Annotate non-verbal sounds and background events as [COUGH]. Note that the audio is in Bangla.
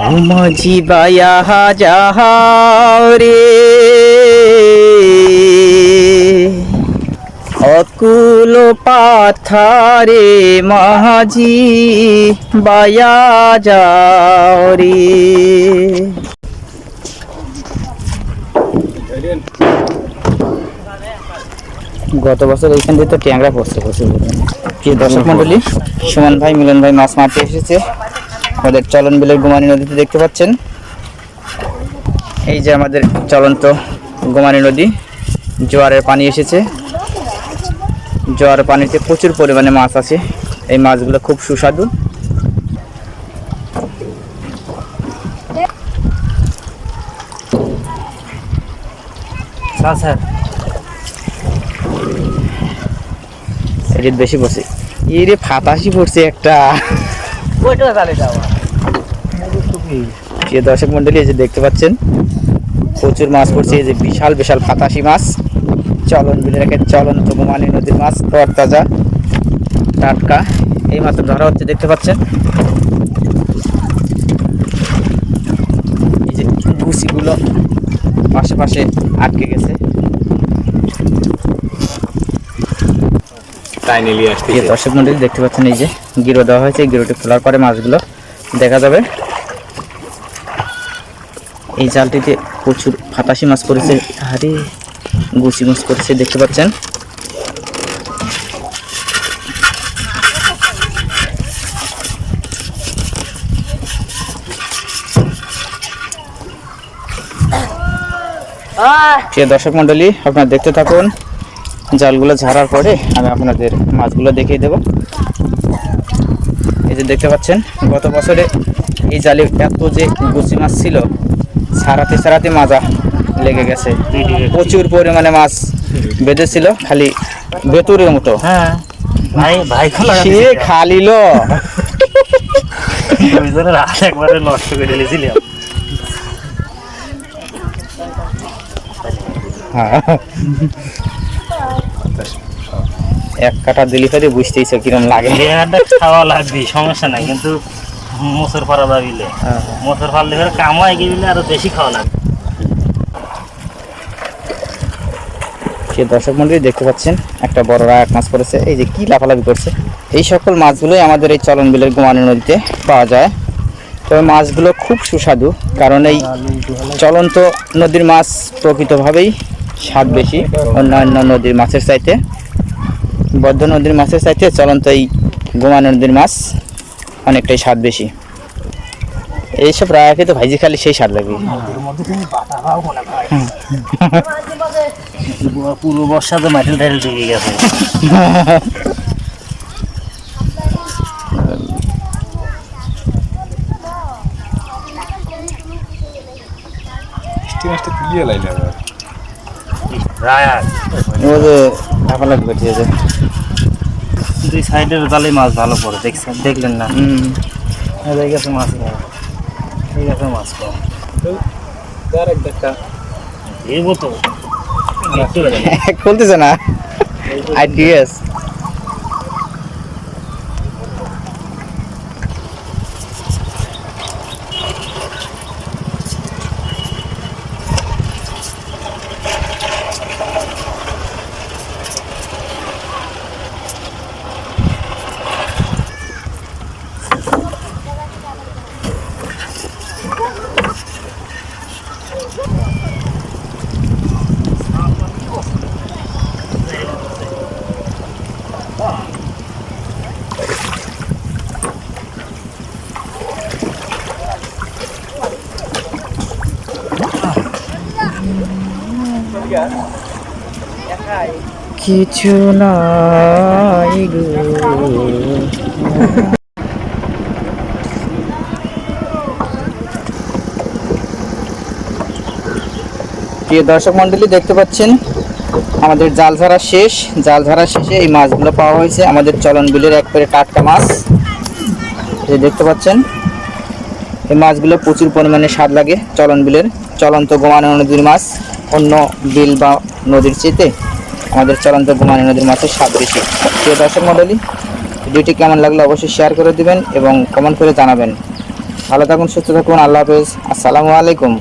মাঝি বায়া যাহাও রে অকুল পাথারে মাঝি বায়া যাও রে গত বছর এইখান দিয়ে তো ট্যাংরা পড়ছে প্রচুর কি দর্শক মন্ডলী সুমন ভাই, মিলন ভাই, মাছ মারতে এসেছে। আমাদের চলন বিলের গুমানি নদীতে দেখতে পাচ্ছেন। এই যে আমাদের চলন্ত গুমানি নদী জোয়ারের পানি এসেছে। জোয়ারের পানিতে প্রচুর পরিমাণে মাছ আছে। এই মাছগুলো খুব সুস্বাদু। বেশি পড়ছে। এই রে ফাতাসি পড়ছে একটা। প্রিয় দর্শক মন্ডলী এই যে দেখতে পাচ্ছেন, প্রচুর মাছ পড়ছে, এই যে বিশাল বিশাল ফাতাসি মাছ। চলন বিলের একে চলন্ত গোমানি নদীর মাছ তরতাজা টাটকা। এই মাছ ধরা হচ্ছে, দেখতে পাচ্ছেন? এই যে গুছিগুলো পাশে পাশে আটকে গেছে। যে দর্শক মন্ডলী দেখতে পাচ্ছেন এই যে গিরো দেওয়া হয়েছে গিরোটি খোলার পরে মাছগুলো দেখা যাবে। এই জালটিতে প্রচুর ফাতাসি মাছ পড়েছে। আরে গুছি মাছ পড়েছে দেখতে পাচ্ছেন? প্রিয় দর্শক মন্ডলী আপনারা দেখতে থাকুন। জালগুলো ঝাড়ার পরে আমি আপনাদের মাছগুলো দেখিয়ে দেব। এই যে দেখতে পাচ্ছেন গত বছরে এই জালে এত যে গুচি মাছ ছিল ছাড়াতে ছাড়াতে মাজা লেগে গেছে। প্রচুর পরিমাণে মাছ বেঁধেছিল খালি বেতুরের মতো। হ্যাঁ খালিল একবারে নষ্ট করে দিয়েছিলাম হ্যাঁ। এক কাটা দিলি ফেলে বুঝতেইছ কিরম লাগে। খাওয়া লাগবে সমস্যা নাই কিন্তু মোসর পাড়া দাবিলে হ্যাঁ। মোসর পাড়লে ফের কামাই গেলে আরও বেশি খাওয়া লাগবে। সে দর্শক মন্ডলী দেখতে পাচ্ছেন একটা বড় রায় মাছ পড়েছে। এই যে কি লাফালাফি করছে? এই সকল মাছগুলোই আমাদের এই চলন বিলের গোমানি নদীতে পাওয়া যায়। তবে মাছগুলো খুব সুস্বাদু কারণ এই চলন্ত নদীর মাছ প্রকৃতভাবেই স্বাদ বেশি অন্যান্য নদীর মাছের চাইতে। বদ্ধ নদীর মাছের চাইতে চলন্ত এই গোমানি নদীর মাছ অনেকটাই স্বাদ বেশি। এইসব রায়াকে তো ভাইজি খালি সেই স্বাদ লাগবে পুরো বর্ষাতে মাটিল টাইল ঢুকে গেছে। মাছটা তুলিয়ে লাইলে ও যে করছে যে দুই সাইডের জালে মাছ ভালো পড়ে দেখছেন? দেখলেন না? হুম। এই গেছে মাছ এই গেছে মাছ কম। লাগে না। [LAUGHS] খুলতেছে না। আইডিএস কিছু নাই গো। প্রিয় দর্শক মন্ডলী, দেখতে পাচ্ছেন, আমাদের জাল ধরা শেষ। জাল ঝাড়া শেষে এই মাছগুলো পাওয়া হয়েছে আমাদের চলন বিলের একবারে টাটকা মাছ। এই দেখতে পাচ্ছেন, এই মাছগুলো প্রচুর পরিমাণে স্বাদ লাগে চলন বিলের। চলন্ত গোমানো নদীর মাছ। অন্য বিল বা নদীর চেয়েতে আমাদের চলন্ত গুমানি নদীর মাছের স্বাদ বেশি প্রিয় দর্শক মন্ডলী ভিডিওটি কেমন লাগলে অবশ্যই শেয়ার করে দিবেন এবং কমেন্ট করে জানাবেন। ভালো থাকুন, সুস্থ থাকুন, আল্লাহ হাফেজ। আসসালামু আলাইকুম।